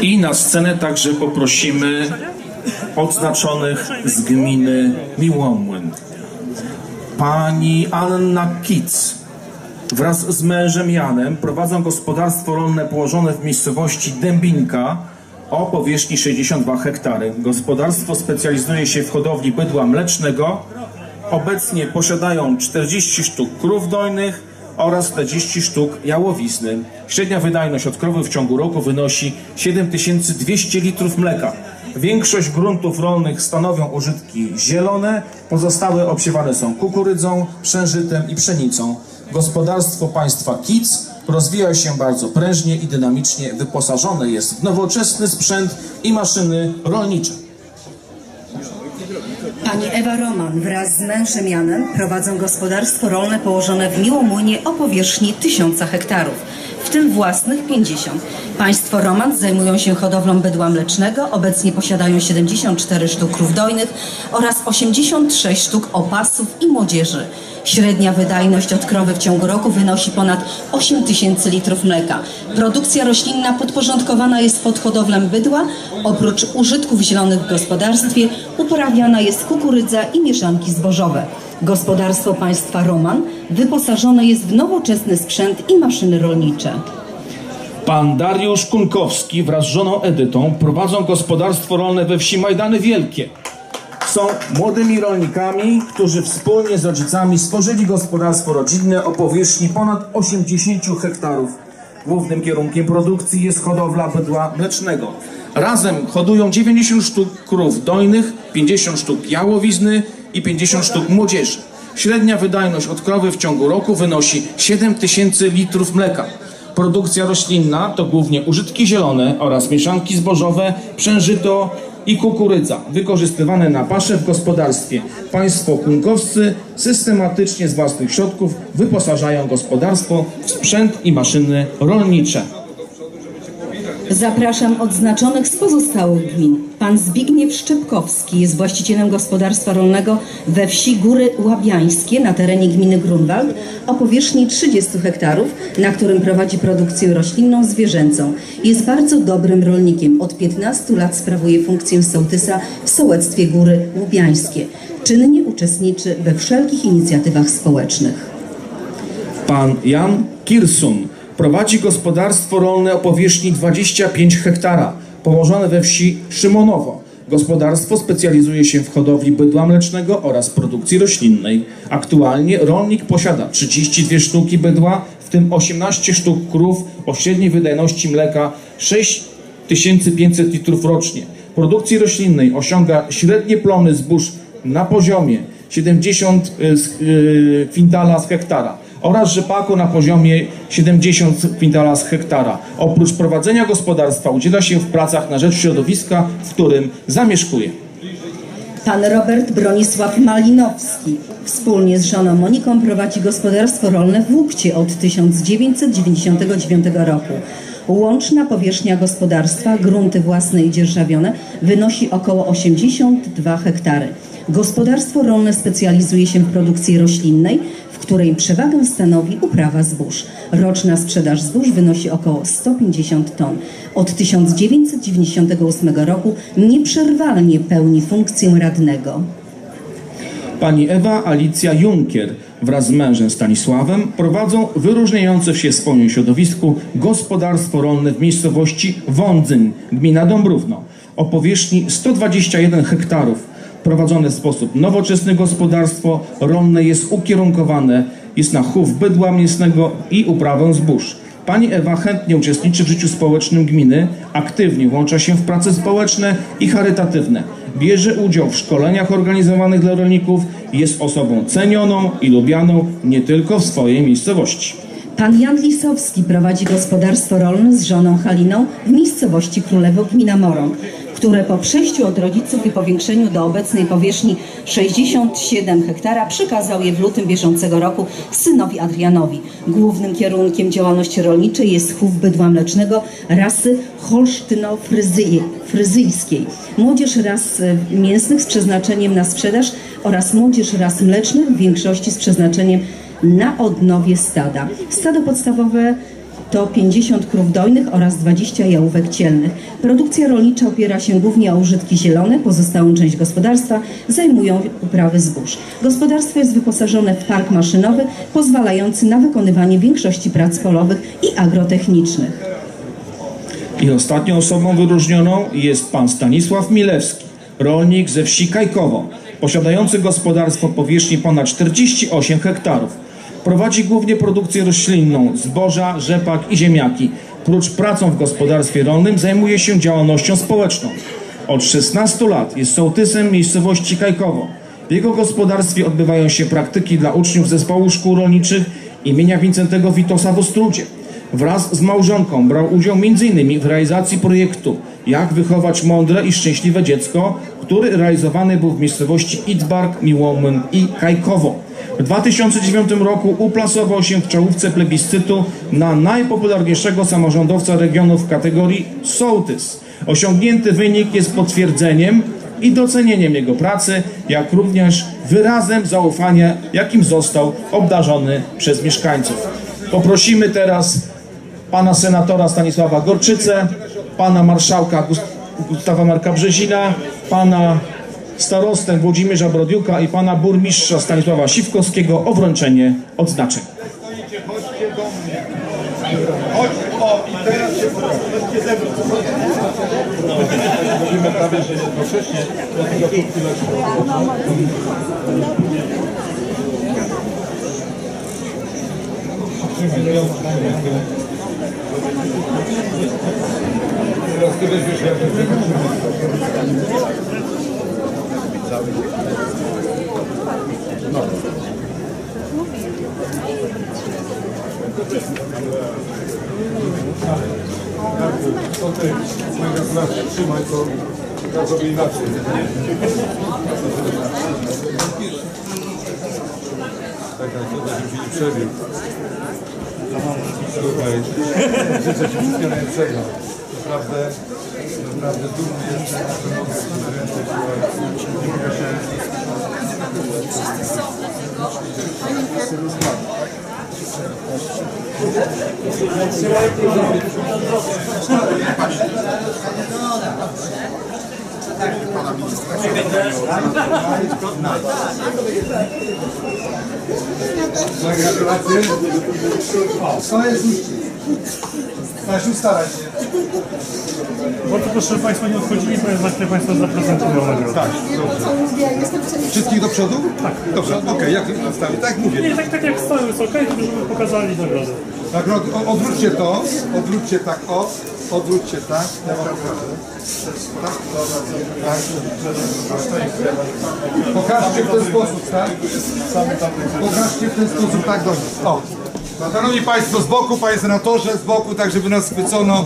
I na scenę także poprosimy odznaczonych z gminy Miłomłyn. Pani Anna Kic wraz z mężem Janem prowadzą gospodarstwo rolne położone w miejscowości Dębinka o powierzchni 62 hektary. Gospodarstwo specjalizuje się w hodowli bydła mlecznego. Obecnie posiadają 40 sztuk krów dojnych oraz 40 sztuk jałowizny. Średnia wydajność od krowy w ciągu roku wynosi 7200 litrów mleka. Większość gruntów rolnych stanowią użytki zielone, pozostałe obsiewane są kukurydzą, przężytem i pszenicą. Gospodarstwo państwa Kic rozwija się bardzo prężnie i dynamicznie, wyposażone jest w nowoczesny sprzęt i maszyny rolnicze. Pani Ewa Roman wraz z mężem Janem prowadzą gospodarstwo rolne położone w Miłomłynie o powierzchni 1000 hektarów, w tym własnych 50. Państwo Roman zajmują się hodowlą bydła mlecznego, obecnie posiadają 74 sztuk krów dojnych oraz 86 sztuk opasów i młodzieży. Średnia wydajność od krowy w ciągu roku wynosi ponad 8 tysięcy litrów mleka. Produkcja roślinna podporządkowana jest pod hodowlę bydła. Oprócz użytków zielonych w gospodarstwie uprawiana jest kukurydza i mieszanki zbożowe. Gospodarstwo państwa Roman wyposażone jest w nowoczesny sprzęt i maszyny rolnicze. Pan Dariusz Kunkowski wraz z żoną Edytą prowadzą gospodarstwo rolne we wsi Majdany Wielkie. Są młodymi rolnikami, którzy wspólnie z rodzicami stworzyli gospodarstwo rodzinne o powierzchni ponad 80 hektarów. Głównym kierunkiem produkcji jest hodowla bydła mlecznego. Razem hodują 90 sztuk krów dojnych, 50 sztuk jałowizny i 50 sztuk młodzieży. Średnia wydajność od krowy w ciągu roku wynosi 7 tysięcy litrów mleka. Produkcja roślinna to głównie użytki zielone oraz mieszanki zbożowe, przężyto i kukurydza, wykorzystywane na pasze w gospodarstwie. Państwo kunkowscy systematycznie z własnych środków wyposażają gospodarstwo w sprzęt i maszyny rolnicze. Zapraszam odznaczonych z pozostałych gmin. Pan Zbigniew Szczepkowski jest właścicielem gospodarstwa rolnego we wsi Góry Łabiańskie na terenie gminy Grunwald o powierzchni 30 hektarów, na którym prowadzi produkcję roślinną zwierzęcą. Jest bardzo dobrym rolnikiem. Od 15 lat sprawuje funkcję sołtysa w sołectwie Góry Łubiańskie. Czynnie uczestniczy we wszelkich inicjatywach społecznych. Pan Jan Kirsun prowadzi gospodarstwo rolne o powierzchni 25 hektara, położone we wsi Szymonowo. Gospodarstwo specjalizuje się w hodowli bydła mlecznego oraz produkcji roślinnej. Aktualnie rolnik posiada 32 sztuki bydła, w tym 18 sztuk krów o średniej wydajności mleka 6500 litrów rocznie. Produkcji roślinnej osiąga średnie plony zbóż na poziomie 70 y, y, kwintala z hektara oraz rzepaku na poziomie 70 kwintala z hektara. Oprócz prowadzenia gospodarstwa udziela się w pracach na rzecz środowiska, w którym zamieszkuje. Pan Robert Bronisław Malinowski wspólnie z żoną Moniką prowadzi gospodarstwo rolne w Łukcie od 1999 roku. Łączna powierzchnia gospodarstwa, grunty własne i dzierżawione wynosi około 82 hektary. Gospodarstwo rolne specjalizuje się w produkcji roślinnej, której przewagę stanowi uprawa zbóż. Roczna sprzedaż zbóż wynosi około 150 ton. Od 1998 roku nieprzerwalnie pełni funkcję radnego. Pani Ewa Alicja Junkier wraz z mężem Stanisławem prowadzą wyróżniające się w swoim środowisku gospodarstwo rolne w miejscowości Wądzyń, gmina Dąbrówno, o powierzchni 121 hektarów. Prowadzone w sposób nowoczesny gospodarstwo rolne jest ukierunkowane jest na chów bydła mięsnego i uprawę zbóż. Pani Ewa chętnie uczestniczy w życiu społecznym gminy, aktywnie włącza się w prace społeczne i charytatywne. Bierze udział w szkoleniach organizowanych dla rolników, jest osobą cenioną i lubianą nie tylko w swojej miejscowości. Pan Jan Lisowski prowadzi gospodarstwo rolne z żoną Haliną w miejscowości Królewo gmina Morąg, które po przejściu od rodziców i powiększeniu do obecnej powierzchni 67 hektara przekazał je w lutym bieżącego roku synowi Adrianowi. Głównym kierunkiem działalności rolniczej jest chów bydła mlecznego rasy holsztyno-fryzyjskiej, młodzież ras e, mięsnych z przeznaczeniem na sprzedaż oraz młodzież ras mlecznych w większości z przeznaczeniem na odnowie stada. Stado podstawowe To 50 krów dojnych oraz 20 jałówek cielnych. Produkcja rolnicza opiera się głównie o użytki zielone. Pozostałą część gospodarstwa zajmują uprawy zbóż. Gospodarstwo jest wyposażone w park maszynowy pozwalający na wykonywanie większości prac polowych i agrotechnicznych. I ostatnią osobą wyróżnioną jest pan Stanisław Milewski, rolnik ze wsi Kajkowo, posiadający gospodarstwo powierzchni ponad 48 hektarów. Prowadzi głównie produkcję roślinną, zboża, rzepak i ziemniaki. Prócz pracą w gospodarstwie rolnym zajmuje się działalnością społeczną. Od 16 lat jest sołtysem miejscowości Kajkowo. W jego gospodarstwie odbywają się praktyki dla uczniów zespołu szkół rolniczych imienia Wincentego Witosa w Ostrudzie. Wraz z małżonką brał udział m.in. w realizacji projektu Jak wychować mądre i szczęśliwe dziecko, który realizowany był w miejscowości Idbark, Miłomyn i Kajkowo. W 2009 roku uplasował się w czołówce plebiscytu na najpopularniejszego samorządowca regionu w kategorii Sołtys. Osiągnięty wynik jest potwierdzeniem i docenieniem jego pracy, jak również wyrazem zaufania, jakim został obdarzony przez mieszkańców. Poprosimy teraz pana senatora Stanisława Gorczycę, pana marszałka Gust- Gustawa Marka Brzezina, pana starostę Włodzimierza Brodiuka i pana burmistrza Stanisława Siwkowskiego o wręczenie odznaczeń. Chodźcie do mnie. I teraz się chodźcie ze mną. Mówimy jak To ty, moje gratulacje, trzymaj to, ja zrobię inaczej. Czekaj, to też się nie przebił. Słuchaj, życzę Ci wszystkiego najlepszego. Naprawdę, naprawdę dumny jestem, że mogę Ci ręce Nie mogę się... Moje gratulacje. To jest uścisk. Stasiu, staraj się. Bardzo proszę Państwa nie odchodzili, bo za chwilę Państwa zaprezentują nagrodę. Tak, dobrze. Wszystkich do przodu? Tak. Dobrze, okej, jak nastawię? Tak mówię. Nie, tak, tak jak stoją jest ok, tylko żeby pokazali nagrodę. Nagrody, o, odwróćcie to, odwróćcie tak, o, odwróćcie tak. Tak, tak. Pokażcie w ten sposób, tak? Pokażcie w ten sposób, tak, dobrze. O. Szanowni Państwo, z boku, Panie Senatorze, z boku, tak żeby nas chwycono.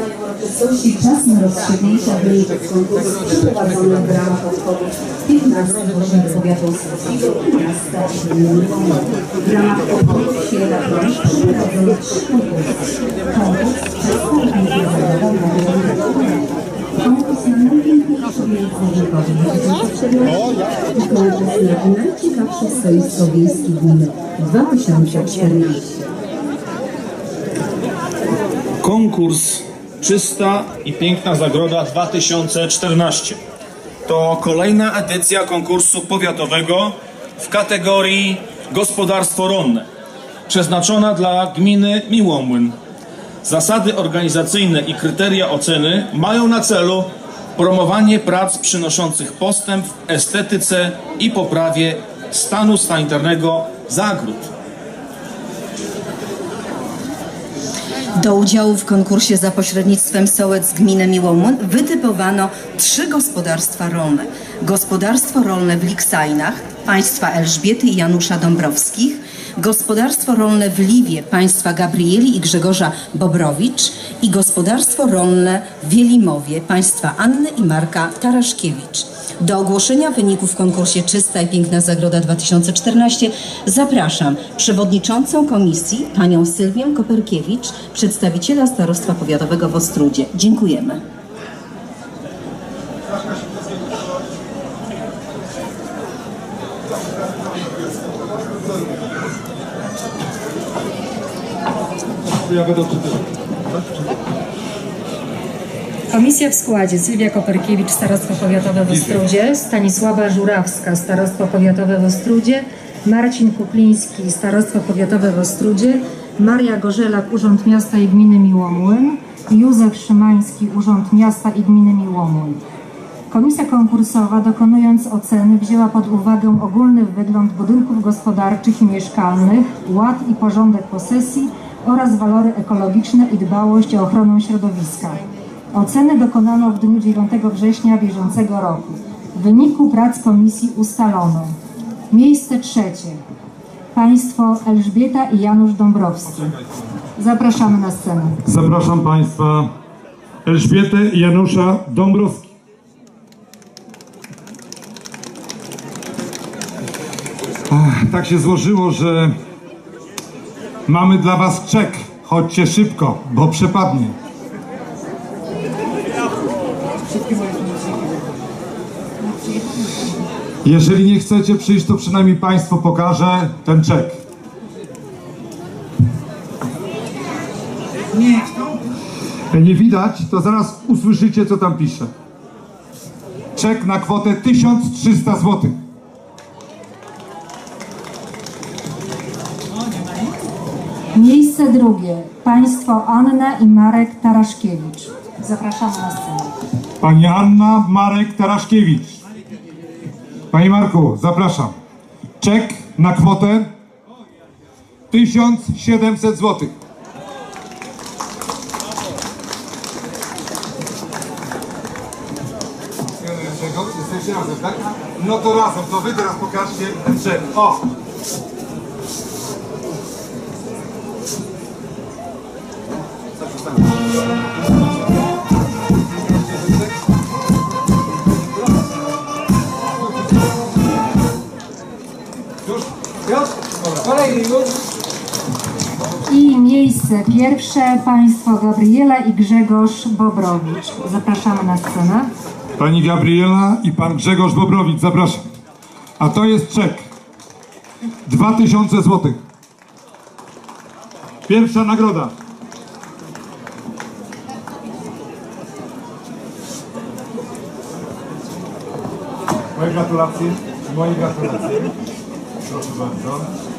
Uroczystości czas na rozstrzygnięcia wyników konkursu przeprowadzonych w ramach obchodów 15 rocznic powiatu słupskiego i miasta Mielona. W ramach obchodów Święta Kroń przeprowadzono trzy konkursy. Konkurs Przedstawiciel Zawodowa Konkurs na najpiękniejszy językowy i konkurs na najciekawsze stoisko wiejskie gminy 2014. Konkurs Czysta i Piękna Zagroda 2014. To kolejna edycja konkursu powiatowego w kategorii gospodarstwo rolne, przeznaczona dla gminy Miłomłyn. Zasady organizacyjne i kryteria oceny mają na celu promowanie prac przynoszących postęp w estetyce i poprawie stanu sanitarnego zagród. Do udziału w konkursie za pośrednictwem sołec gminy Miłomłyn wytypowano trzy gospodarstwa rolne. Gospodarstwo rolne w Liksajnach państwa Elżbiety i Janusza Dąbrowskich, gospodarstwo rolne w Liwie państwa Gabrieli i Grzegorza Bobrowicz i gospodarstwo rolne w Wielimowie państwa Anny i Marka Taraszkiewicz. Do ogłoszenia wyników w konkursie Czysta i Piękna Zagroda 2014 zapraszam przewodniczącą komisji, panią Sylwię Koperkiewicz, przedstawiciela Starostwa Powiatowego w Ostrudzie. Dziękujemy. Ja będę Komisja w składzie. Sylwia Koperkiewicz, Starostwo Powiatowe w Ostrudzie, Stanisława Żurawska, Starostwo Powiatowe w Ostrudzie, Marcin Kupliński, Starostwo Powiatowe w Ostrudzie, Maria Gorzelak, Urząd Miasta i Gminy Miłomłyn, Józef Szymański, Urząd Miasta i Gminy Miłomłyn. Komisja konkursowa dokonując oceny wzięła pod uwagę ogólny wygląd budynków gospodarczych i mieszkalnych, ład i porządek posesji oraz walory ekologiczne i dbałość o ochronę środowiska. Oceny dokonano w dniu 9 września bieżącego roku. W wyniku prac komisji ustalono miejsce trzecie państwo Elżbieta i Janusz Dąbrowski. Zapraszamy na scenę. Zapraszam Państwa Elżbietę i Janusza Dąbrowski. Tak się złożyło, że mamy dla Was czek. Chodźcie szybko, bo przepadnie. Jeżeli nie chcecie przyjść, to przynajmniej Państwu pokażę ten czek. nie widać, to zaraz usłyszycie, co tam pisze. Czek na kwotę 1300 zł. Miejsce drugie państwo Anna i Marek Taraszkiewicz. Zapraszamy na scenę. Pani Anna Marek Taraszkiewicz. Panie Marku, zapraszam. Czek na kwotę 1700 zł. Jesteście razem, tak? No to razem, to wy teraz pokażcie ten czek. O! Miejsce pierwsze państwo Gabriela i Grzegorz Bobrowicz. Zapraszamy na scenę. Pani Gabriela i pan Grzegorz Bobrowicz, zapraszam. A to jest czek. 2000 zł. Pierwsza nagroda. Moje gratulacje. Moje gratulacje. Proszę bardzo.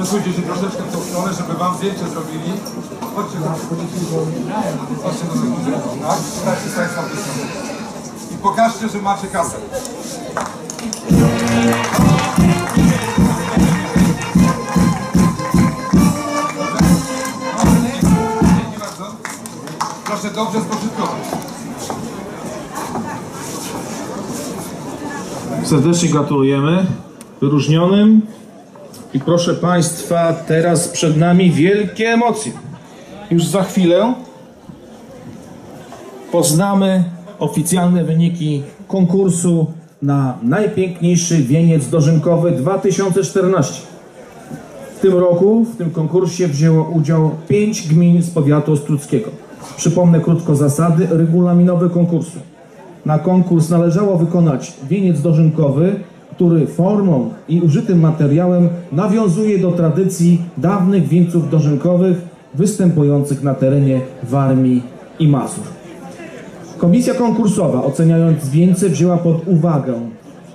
Przesuńcie się troszeczkę w tą stronę, żeby wam zdjęcie zrobili. Chodźcie do Chodźcie do mnie. Tak? Stańcie z Państwa. I pokażcie, że macie kasę. Proszę dobrze spożytkować. Serdecznie gratulujemy wyróżnionym. I proszę Państwa, teraz przed nami wielkie emocje. Już za chwilę poznamy oficjalne wyniki konkursu na najpiękniejszy wieniec dożynkowy 2014. W tym roku w tym konkursie wzięło udział pięć gmin z powiatu ostruckiego. Przypomnę krótko zasady regulaminowe konkursu. Na konkurs należało wykonać wieniec dożynkowy, który formą i użytym materiałem nawiązuje do tradycji dawnych wieńców dożynkowych występujących na terenie Warmii i Mazur. Komisja konkursowa oceniając wieńce wzięła pod uwagę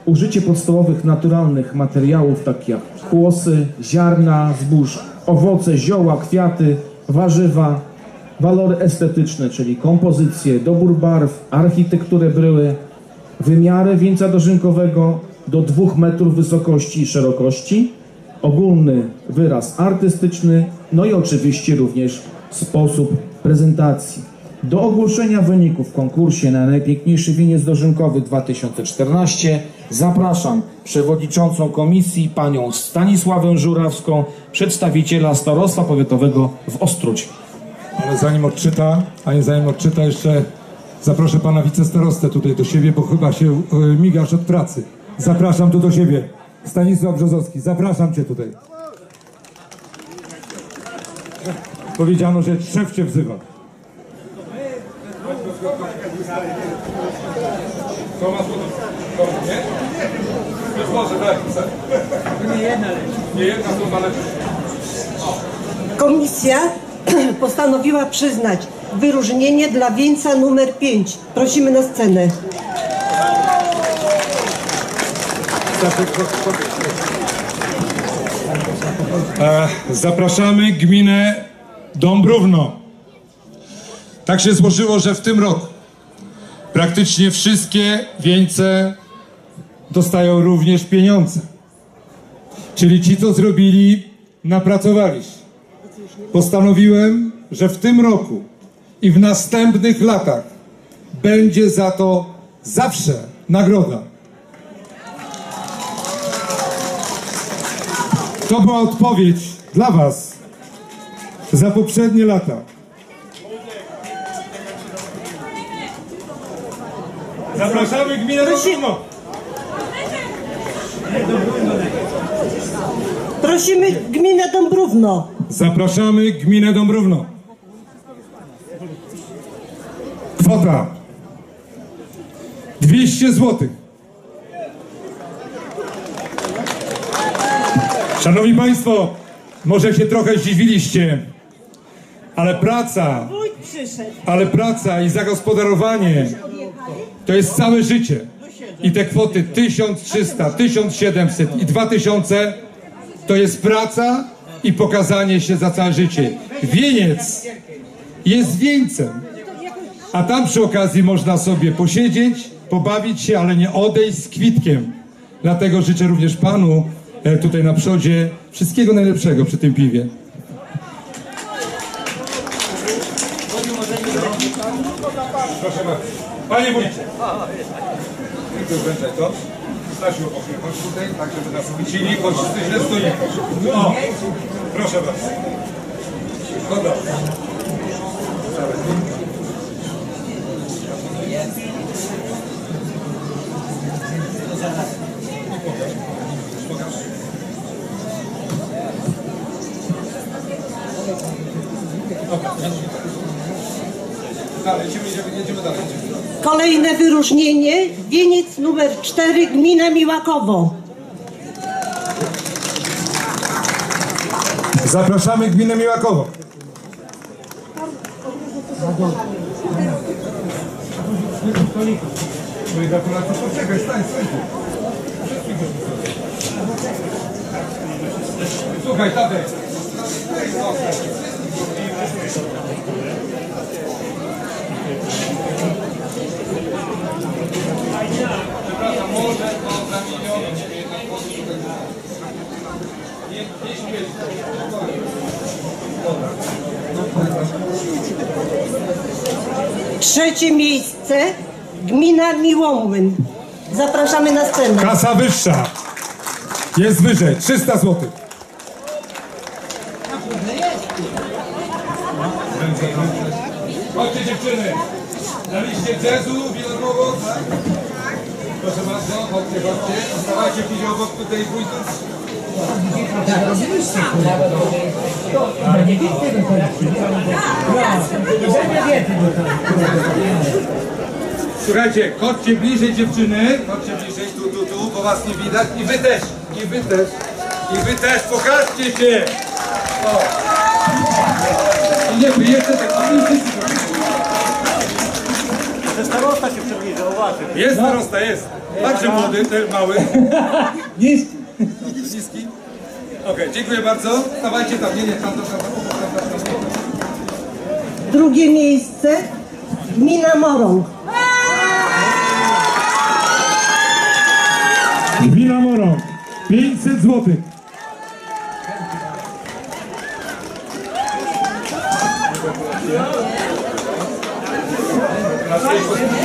użycie podstawowych naturalnych materiałów takich jak kłosy, ziarna, zbóż, owoce, zioła, kwiaty, warzywa, walory estetyczne, czyli kompozycję, dobór barw, architekturę bryły, wymiary wieńca dożynkowego do 2 metrów wysokości i szerokości, ogólny wyraz artystyczny, no i oczywiście również sposób prezentacji. Do ogłoszenia wyników w konkursie na najpiękniejszy wieniec dożynkowy 2014 zapraszam przewodniczącą komisji panią Stanisławę Żurawską, przedstawiciela Starostwa Powiatowego w Ostrudzie. Ale zanim odczyta, a zanim odczyta jeszcze Zaproszę pana wicestarostę tutaj do siebie, bo chyba się e, migasz od pracy. Zapraszam tu do siebie. Stanisław Brzozowski, zapraszam cię tutaj. Powiedziano, że szef cię wzywa. Może, tak. Nie jedna, nie jedna słowa lepiej. Komisja postanowiła przyznać wyróżnienie dla wieńca numer 5. Prosimy na scenę. E, Zapraszamy gminę Dąbrówno. Tak się złożyło, że w tym roku praktycznie wszystkie wieńce dostają również pieniądze. Czyli ci, co zrobili, napracowali się. Postanowiłem, że w tym roku i w następnych latach będzie za to zawsze nagroda. To była odpowiedź dla Was za poprzednie lata. Zapraszamy gminę Dąbrówno. Prosimy gminę Dąbrówno. Zapraszamy gminę Dąbrówno. Kwota 200 zł. Szanowni Państwo, może się trochę zdziwiliście, ale praca, ale praca i zagospodarowanie to jest całe życie. I te kwoty 1300, 1700 i 2000 to jest praca i pokazanie się za całe życie. Wieniec jest wieńcem, a tam przy okazji można sobie posiedzieć, pobawić się, ale nie odejść z kwitkiem. Dlatego życzę również Panu tutaj na przodzie wszystkiego najlepszego przy tym piwie. Proszę bardzo. Panie wójcie. Tylko wręczaj to. Stasiu, chodź tutaj, tak żeby nas widzieli, bo wszyscy źle stoimy. O, proszę bardzo. Chodź. Kolejne wyróżnienie. Wieniec numer 4. Gmina Miłakowo. Zapraszamy gminę Miłakowo. Poczekaj, stań. Słuchaj, Tadek. Przepraszam, może to. Trzecie miejsce. Gmina Miłomłyn. Zapraszamy na scenę. Kasa wyższa. Jest wyżej. 300 zł. Chodźcie dziewczyny. Na liście jazzu, wielkowo, tak? Proszę bardzo, chodźcie, chodźcie. Stawajcie gdzieś obok tutaj wójtów. Słuchajcie, chodźcie bliżej dziewczyny, chodźcie bliżej, tu, tu, tu, bo was nie widać i wy też, i wy też, i wy też, pokażcie się! O. I nie, wy jeszcze tak, a wy Starosta się przybliża, uważaj. Jest starosta, jest. Także młody, też mały. Niski. Niski. Okej, dziękuję bardzo. Stawajcie tam, nie, nie, tam, tam, tam, tam, tam, tam, tam. Drugie miejsce. Gmina Morąg. Gmina Morąg. 500 zł.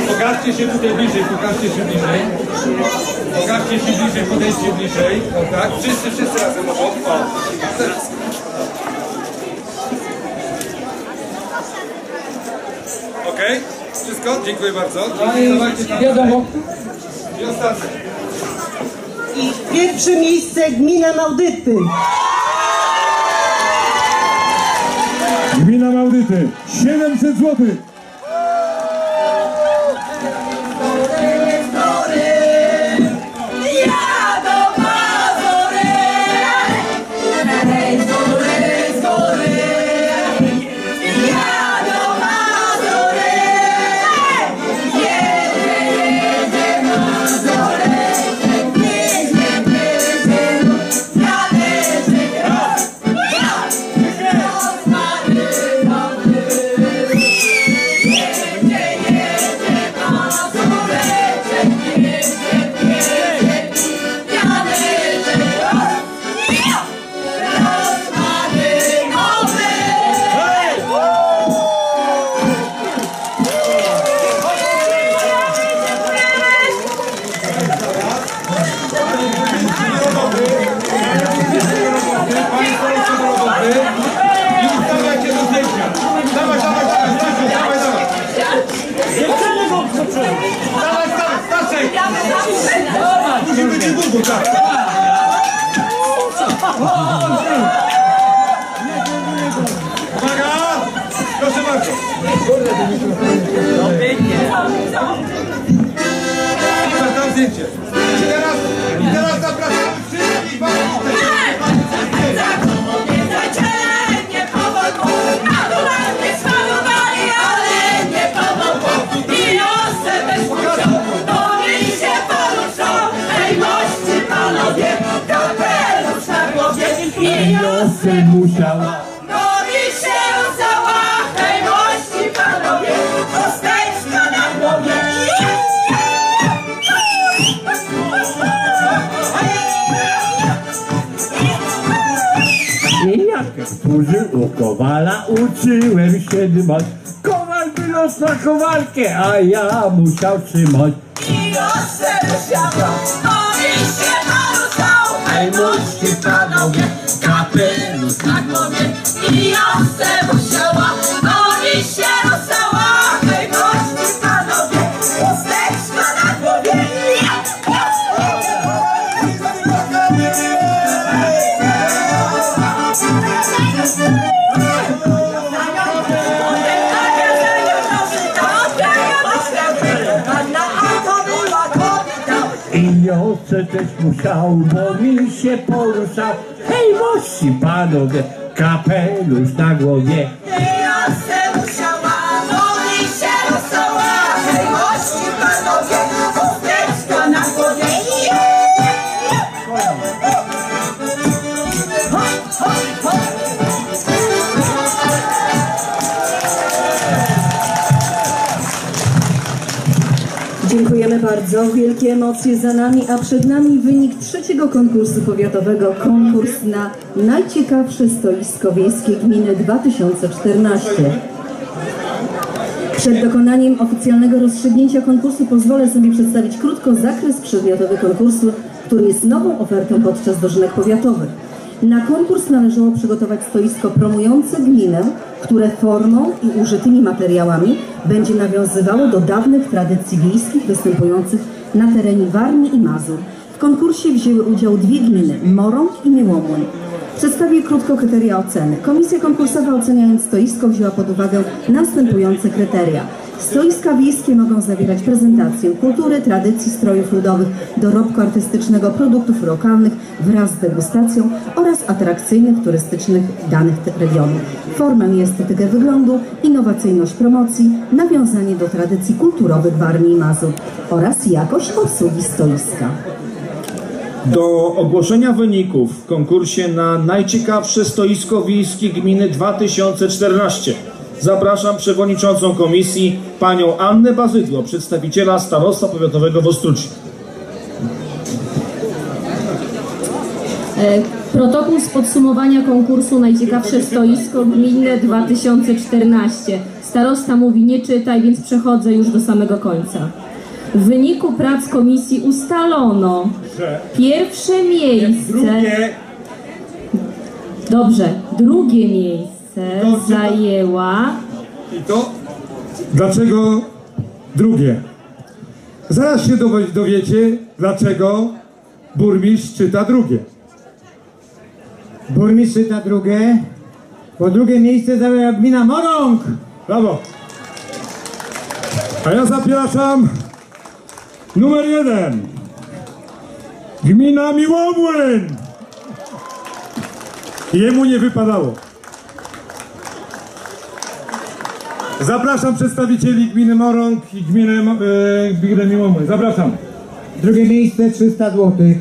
Pokażcie się tutaj bliżej, pokażcie się bliżej. Pokażcie się bliżej, podejdźcie bliżej. O tak, wszyscy, wszyscy razem obok. O, teraz. Okej? Wszystko? Dziękuję bardzo. Wiadomo. I ostatnie. I pierwsze miejsce gmina Małdyty. Gmina Małdyty 700 zł. gücü bu Gürkan. Musiała. Nowi się rozała, hej mości panowie, chusteczka na głowie. I jak którzy u kowala uczyłem się dbać. Kowal wyniósł na kowalkę, a ja musiał trzymać. I jeszcze wysiadła, nowi się naruszał, hej mości panowie, na głowie. I jeszcze musiała, nowi się też musiał, bo mi się poruszał. Hej, mości panowie, kapelusz na głowie. Bardzo. Wielkie emocje za nami, a przed nami wynik trzeciego konkursu powiatowego. Konkurs na najciekawsze stoisko wiejskie gminy 2014. Przed dokonaniem oficjalnego rozstrzygnięcia konkursu pozwolę sobie przedstawić krótko zakres przedmiotowy konkursu, który jest nową ofertą podczas dożynek powiatowych. Na konkurs należało przygotować stoisko promujące gminę, które formą i użytymi materiałami będzie nawiązywało do dawnych tradycji wiejskich występujących na terenie Warmii i Mazur. W konkursie wzięły udział dwie gminy, Morąg i Miłomłyn. Przedstawię krótko kryteria oceny. Komisja konkursowa oceniając stoisko wzięła pod uwagę następujące kryteria. Stoiska wiejskie mogą zawierać prezentację kultury, tradycji, strojów ludowych, dorobku artystycznego, produktów lokalnych wraz z degustacją oraz atrakcyjnych, turystycznych danych regionu. Formę i estetykę wyglądu, innowacyjność promocji, nawiązanie do tradycji kulturowych Warmii i Mazur oraz jakość obsługi stoiska. Do ogłoszenia wyników w konkursie na najciekawsze stoisko wiejskie gminy 2014 zapraszam przewodniczącą komisji panią Annę Bazydło, przedstawiciela starostwa powiatowego w Ostruczy. E, Protokół z podsumowania konkursu Najciekawsze stoisko gminne 2014. Starosta mówi nie czytaj, więc przechodzę już do samego końca. W wyniku prac komisji ustalono pierwsze miejsce. Drugie, Dobrze, drugie miejsce Dobrze. zajęła i to dlaczego drugie. Zaraz się dowie- dowiecie, dlaczego burmistrz czyta drugie. Burmistrz czyta drugie. Po drugie miejsce zajęła gmina Morąg. Brawo! A ja zapraszam numer jeden. Gmina Miłomłyn. Jemu nie wypadało. Zapraszam przedstawicieli gminy Morąg i gminy, e, gminy Miłomłyn. Zapraszam. Drugie miejsce 300 złotych.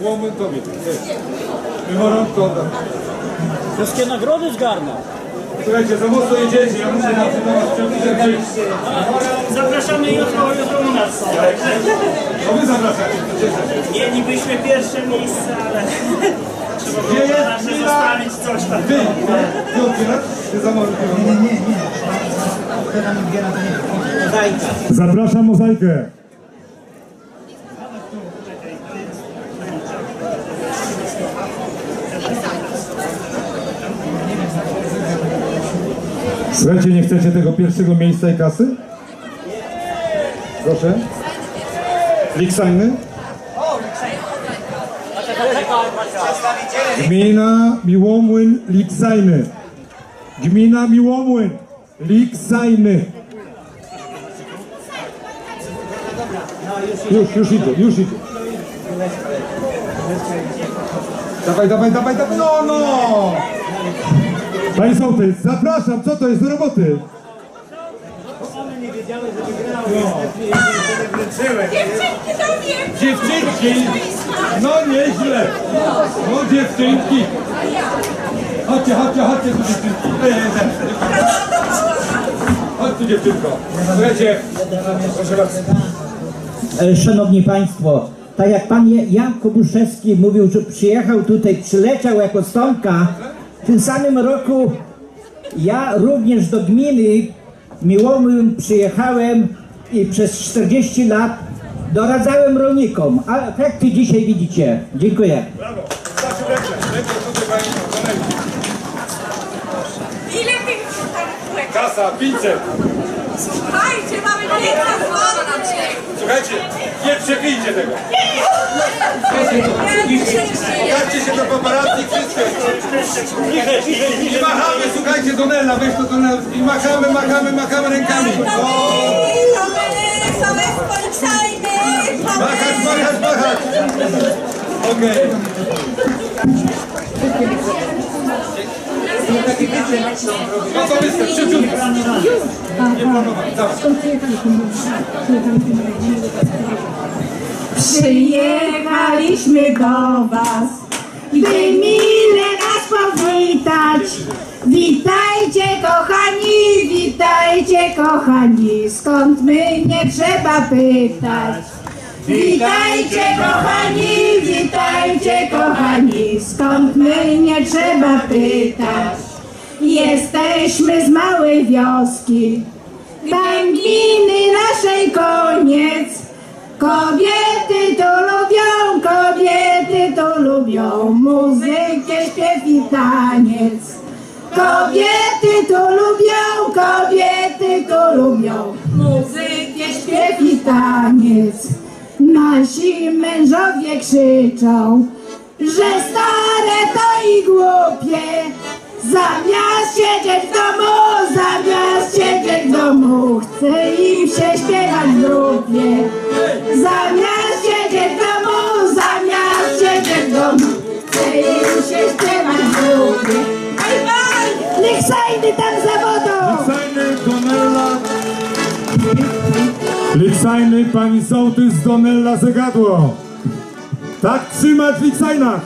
Miłomłyn tobie. Morąg to oddam. Wszystkie nagrody zgarnął. Słuchajcie, za mocno jedziecie, ja muszę Zapraszamy jutro, jutro u nas. To wy zapraszacie. Mielibyśmy pierwsze miejsce, ale trzeba było nasze zostawić coś tam. Ty, ty otwierasz? Ty za mało Zapraszam mozaikę. Słuchajcie, nie chcecie tego pierwszego miejsca i kasy? Proszę. Liksajny? Gmina Miłomłyn Liksajny. Gmina Miłomłyn Liksajny. Już, już idę, już idę. Dawaj, dawaj, dawaj, dawaj, no, no! Panie sołtys, zapraszam, co to jest do roboty? Dziewczynki do mnie! Dziewczynki! No nieźle! No dziewczynki! Chodźcie, chodźcie, chodźcie tu dziewczynki! Chodź tu dziewczynko! Słuchajcie, proszę bardzo. E, Szanowni Państwo, tak jak Pan Jan Kobuszewski mówił, że przyjechał tutaj, przyleciał jako stąpka, w tym samym roku ja również do gminy Miłomłyn przyjechałem i przez 40 lat doradzałem rolnikom, a tak ty dzisiaj widzicie. Dziękuję. Brawo! Ile tych? Kasa, 500! Słuchajcie, mamy 500 złotych na ciebie! Słuchajcie, nie przepijcie tego! Pokażcie się do paparazzi wszyscy! I machamy, słuchajcie, do Nela, weź to do. I machamy, machamy, machamy rękami. Machać, machać, machać! Okej. Przyjechaliśmy do Was, by mile nas powitać. Witajcie kochani, witajcie kochani, skąd my nie trzeba pytać. Witajcie kochani, witajcie kochani, skąd my nie trzeba pytać. Jesteśmy z małej wioski, gminy naszej koniec. Kobiety to lubią, kobiety to lubią muzykę, śpiew i taniec. Kobiety to lubią, kobiety to lubią muzykę, śpiew i taniec. Nasi mężowie krzyczą, że stare to i głupie. Zamiast siedzieć w domu, zamiast siedzieć w domu, chce im się śpiewać w grupie. Zamiast siedzieć w domu, zamiast siedzieć w domu, chce im się śpiewać w grupie. Niech sajny tam za wodą! Liksajny, pani sołtys Donella Zegadło. Tak trzymać Liksajna.